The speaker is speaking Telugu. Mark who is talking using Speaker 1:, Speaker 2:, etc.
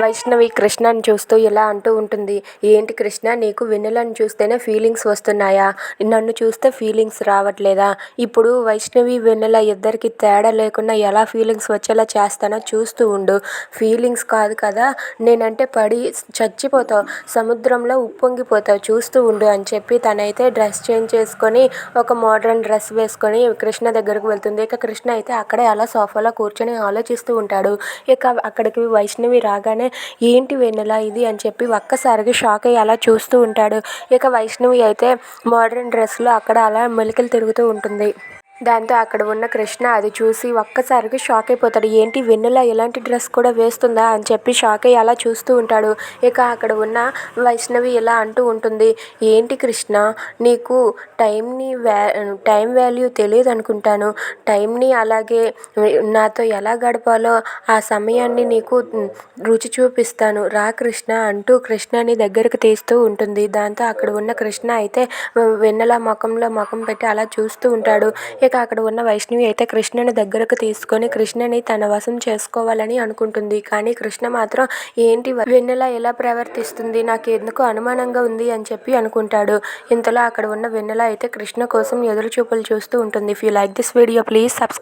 Speaker 1: వైష్ణవి కృష్ణని చూస్తూ ఇలా అంటూ ఉంటుంది ఏంటి కృష్ణ నీకు వెన్నెలను చూస్తేనే ఫీలింగ్స్ వస్తున్నాయా? నన్ను చూస్తే ఫీలింగ్స్ రావట్లేదా? ఇప్పుడు వైష్ణవి వెన్నెల ఇద్దరికి తేడా లేకుండా ఎలా ఫీలింగ్స్ వచ్చేలా చేస్తానో చూస్తూ ఉండు. ఫీలింగ్స్ కాదు కదా నేనంటే పడి చచ్చిపోతావు సముద్రంలో ఉప్పొంగిపోతావు చూస్తూ ఉండు అని చెప్పి తనైతే డ్రెస్ చేంజ్ చేసుకొని ఒక మోడ్రన్ డ్రెస్ వేసుకొని కృష్ణ దగ్గరకు వెళ్తుంది. ఇక కృష్ణ అయితే అక్కడే అలా సోఫాలో కూర్చొని ఆలోచిస్తూ ఉంటాడు. ఇక అక్కడికి వైష్ణవి రాగానే ఏంటి వెన్నెల ఇది? అని చెప్పి ఒక్కసారిగా షాక్ అయ్యి అలా చూస్తూ ఉంటాడు. ఇక వైష్ణవి అయితే మోడ్రన్ డ్రెస్లో అక్కడ అలా మెలికలు తిరుగుతూ ఉంటుంది. దాంతో అక్కడ ఉన్న కృష్ణ అది చూసి ఒక్కసారిగా షాక్ అయిపోతాడు. ఏంటి వెన్నెల ఇలాంటి డ్రెస్ కూడా వేస్తుందా? అని చెప్పి షాక్ అయ్యి అలా చూస్తూ ఉంటాడు. ఇక అక్కడ ఉన్న వైష్ణవి ఇలా అంటూ ఉంటుంది. ఏంటి కృష్ణ నీకు టైంని వ్యా టైం వాల్యూ తెలియదు అనుకుంటాను. టైంని అలాగే నాతో ఎలా గడపాలో ఆ సమయాన్ని నీకు రుచి చూపిస్తాను. రా కృష్ణ అంటూ కృష్ణని దగ్గరకు తీస్తూ ఉంటుంది. దాంతో అక్కడ ఉన్న కృష్ణ అయితే వెన్నెల ముఖంలో ముఖం పెట్టి అలా చూస్తూ ఉంటాడు. ఇక అక్కడ ఉన్న వైష్ణవి అయితే కృష్ణని దగ్గరకు తీసుకొని కృష్ణని తన వశం చేసుకోవాలని అనుకుంటుంది. కానీ కృష్ణ మాత్రం ఏంటి వెన్నెల ఎలా ప్రవర్తిస్తుంది నాకు ఎందుకు అనుమానంగా ఉంది అని చెప్పి అనుకుంటాడు. ఇంతలో అక్కడ ఉన్న వెన్నెల అయితే కృష్ణ కోసం ఎదురు చూపులు చూస్తూ ఉంటుంది. If you like this video please subscribe